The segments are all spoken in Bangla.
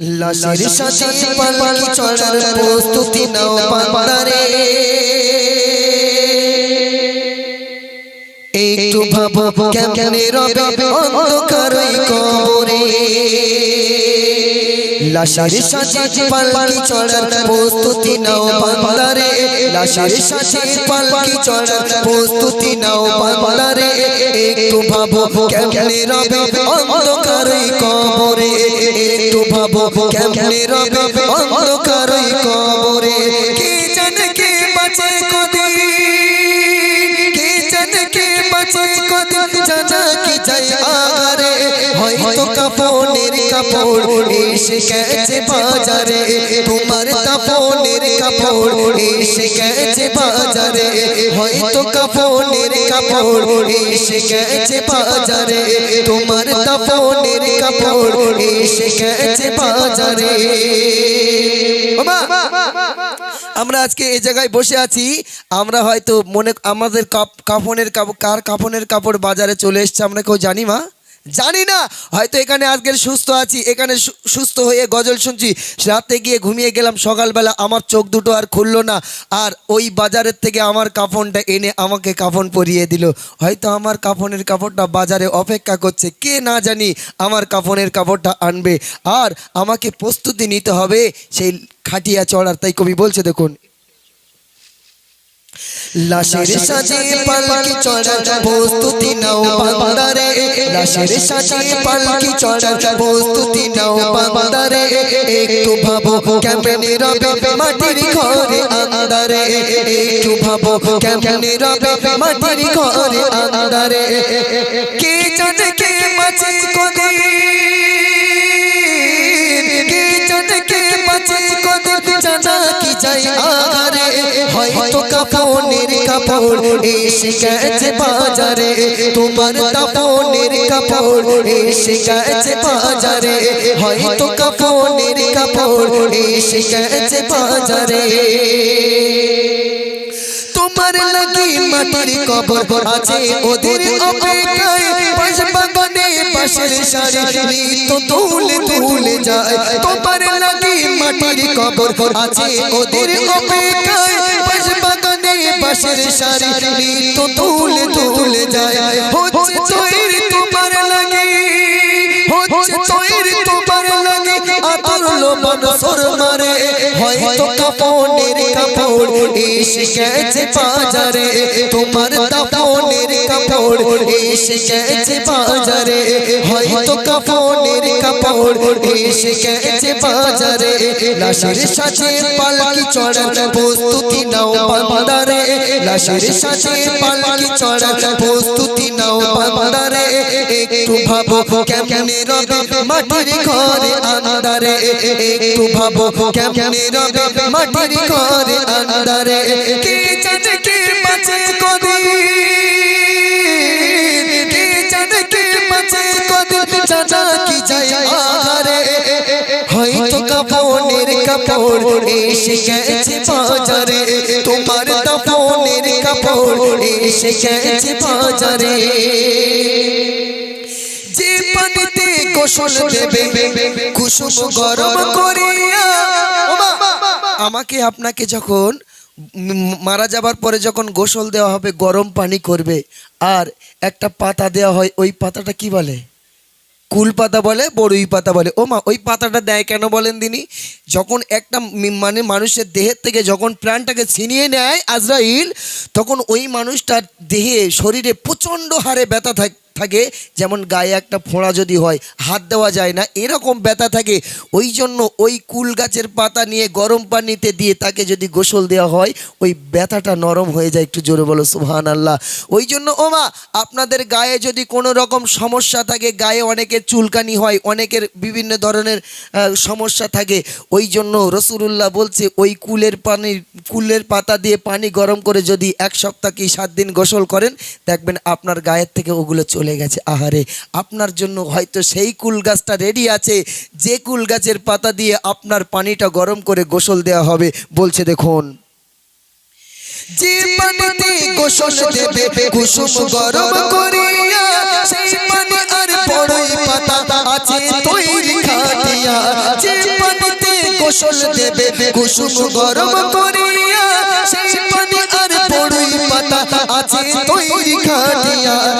লাশের সাথে পালকি চড়ার প্রস্তুতি নাও বান্দারে একটু ভাবো কেমনে রবে অন্ধকার লাশের সাথে পালকি চড়ার প্রস্তুতি নাও বান্দারে লাশের সাথে পালকি চড়ার প্রস্তুতি নাও বান্দারে একটু ভাবো কেমনে রবে অন্ধকার ওই কবরে? একটু ভাবো কেমনে রবে অন্ধকার ওই কবরে? কে জানে কে বাঁচে কদিন? কে জানে কে বাঁচে কদিন? জানা কি চাই আগারে? হয়তো কাপনের কাপড় এসে গেছে বাজারে। কাপনের হয়তো কাপনের কাপড় তোমার কাপনের কাপড় এসে গেছে বাজারে। আমরা আজকে এই জায়গায় বসে আছি। আমরা হয়তো মনে আমাদের কাপ- কাফনের কাপড় কার কাফনের কাপড় বাজারে চলে এসছে আমরা কেউ জানি মা? জানি না, হয়তো এখানে আজকের সুস্থ আছি, এখানে সুস্থ হয়ে গজল শুনছি। রাতে গিয়ে ঘুমিয়ে গেলাম, সকালবেলা আমার চোখ দুটো আর খুললো না, আর ওই বাজারের থেকে আমার কাফনটা এনে আমাকে কাফন পরিয়ে দিল। হয়তো আমার কাফনের কাপড়টা বাজারে অপেক্ষা করছে, কে না জানি আমার কাফনের কাপড়টা আনবে। আর আমাকে প্রস্তুতি নিতে হবে সেই খাটিয়া চড়ার, তাই কবি বলছে দেখুন। লাশের সাজে পালকি চড়ার প্রস্তুতি নাও বান্দারে লাশের সাজে পালকি চড়ার প্রস্তুতি নাও বান্দারে একটু ভাবো কেমনে রবে মাটির ঘরে আন্দারে একটু ভাবো কেমনে রবে মাটির ঘরে আন্দারে কে জানে কে মাঝে কদিন? হয়তো কাপনের কাপড় এসে গেছে বাজারে, তোমার কাপনের কাপড় এসে গেছে বাজারে, হয়তো কাপনের কাপড় এসে গেছে বাজারে। তোমার লাগি মাটির কবর আছে, ওদের অপেক্ষায় পাশ বাগানে পাশের সারি তো তুলে তুলে যায়। তোমার লাগি মাটির কবর আছে, ওদের অপেক্ষায় পাশের সারি তো তুলে তুলে যায়। হচ্ছে তৈরি সর মারে, হয়তো কাপনের কাপড় এসে গেছে বাজারে। তোমার কাপনের কাপড় এসে গেছে বাজারে। হয়তো কাপনের কাপড় এসে গেছে বাজারে। লাশের সাথে পালকি চড়ার প্রস্তুতি নাও বান্দারে। লাশের সাথে পালকি চড়ার প্রস্তুতি নাও বান্দারে। একটু ভাবো কেমনে রবে মাটির ঘরে আন্দারে একটু ভাবো কেমনে রবে মাটির ঘরে আন্দারে কে জানে কে বাঁচে কদিন? কে জানে কে বাঁচে কদিন? জানা কি যায় আরে হয়তো কাপনের কাপড় এসে গেছে বাজারে। তোমার কাপনের কাপড় এসে গেছে বাজারে। দেবে কুসুম গরম করিয়া। আমাকে আপনাকে যখন মারা যাবার পরে যখন গোসল দেওয়া হবে গরম পানি করবে আর একটা পাতা দেওয়া হয় ওই পাতাটা কি বলে? কুল পাতা বলে বড়ই পাতা বলে। ও মা ওই পাতাটা দেয় কেন বলেন তিনি যখন একটা মানে মানুষের দেহের থেকে যখন প্রাণটাকে ছিনিয়ে নেয় আজরাইল তখন ওই মানুষটার দেহে শরীরে প্রচণ্ড হারে ব্যথা থাক থাকে, যেমন গায়ে একটা ফোঁড়া যদি হয়, হাত দেওয়া যায় না, এরকম ব্যথা থাকে। ওই জন্য ওই কুল গাছের পাতা নিয়ে গরম পানিতে দিয়ে তাকে যদি গোসল দেওয়া হয়, ওই ব্যথাটা নরম হয়ে যায়, একটু জোরে বলো সুহান আল্লাহ ওই জন্য ওমা আপনাদের গায়ে যদি কোনো রকম সমস্যা থাকে, গায়ে অনেকের চুলকানি হয়, অনেকের বিভিন্ন ধরনের সমস্যা থাকে, ওই জন্য রসুল্লাহ বলছে, ওই কুলের পানি, কুলের পাতা দিয়ে পানি গরম করে যদি এক সপ্তাহ কি সাত দিন গোসল করেন, দেখবেন আপনার গায়ের থেকে ওগুলো চলে গেছে। আহারে, আপনার জন্য হয়তো সেই কুল গাছটা রেডি আছে। যে কুল গাছের পাতা দিয়ে আপনার পানিটা গরম করে গোসল দেওয়া হবে, বলছে দেখুন। সেই পানি আর পড়ুই পাতা আছে তৈরি খাটিয়া।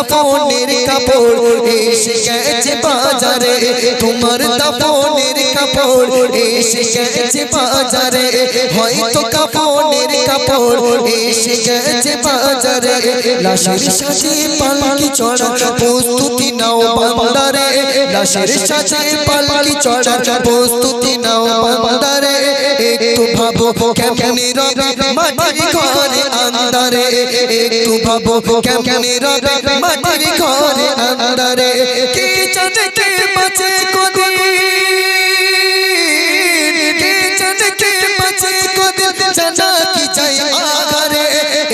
কাপড়ের কাপড় এসে গেছে বাজারে। তোমার দাপনের কাপড় এসে গেছে বাজারে। হয়তো কাপড়ের কাপড় এসে গেছে বাজারে। লাশের সাথে পালকি চড়া। প্রস্তুতি নাও বান্দারে। লাশের সাথে পালকি চড়া। প্রস্তুতি নাও বান্দারে। একটু ভাবো কেমনে রবে ঘরে আন্দারে একটু ভাবো কেমনে রবে মাটির ঘরে আন্দারে কে জানে কে বাঁচে কদিন? কে জানে কে বাঁচে কদিন? জানা কি চাই আগারে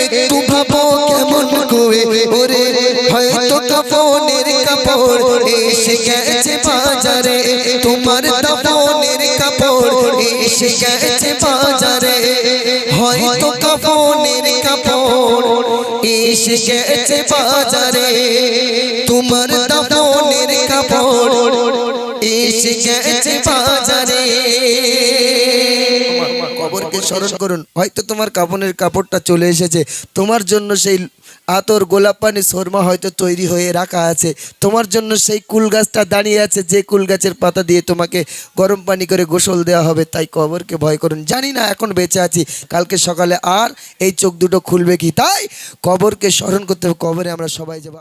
একটু ভাবো কেমন করে। ওরে, হয়তো কাপনের কাপড় এসে গেছে বাজারে। তোমার দাপনের কাপড় এসে গেছে বাজারে। হয়তো কাপনের কাপড় বাজারে, তোমার কাপড়। বাজারে। কবরকে স্মরণ করুন, হয়তো তোমার কাপনের কাপড়টা চলে এসেছে, তোমার জন্য সেই আতর গোলাপ পানি শর্মা হয়তো তৈরি হয়ে রাখা আছে। তোমার জন্য সেই কুল গাছটা দাঁড়িয়ে আছে, যে কুল গাছের পাতা দিয়ে তোমাকে গরম পানি করে গোসল দেওয়া হবে, তাই কবরকে ভয় করুন। জানি না এখন বেঁচে আছি, কালকে সকালে আর এই চোখ দুটো খুলবে কি? তাই কবরকে স্মরণ করতে হবে, কবরে আমরা সবাই যাব।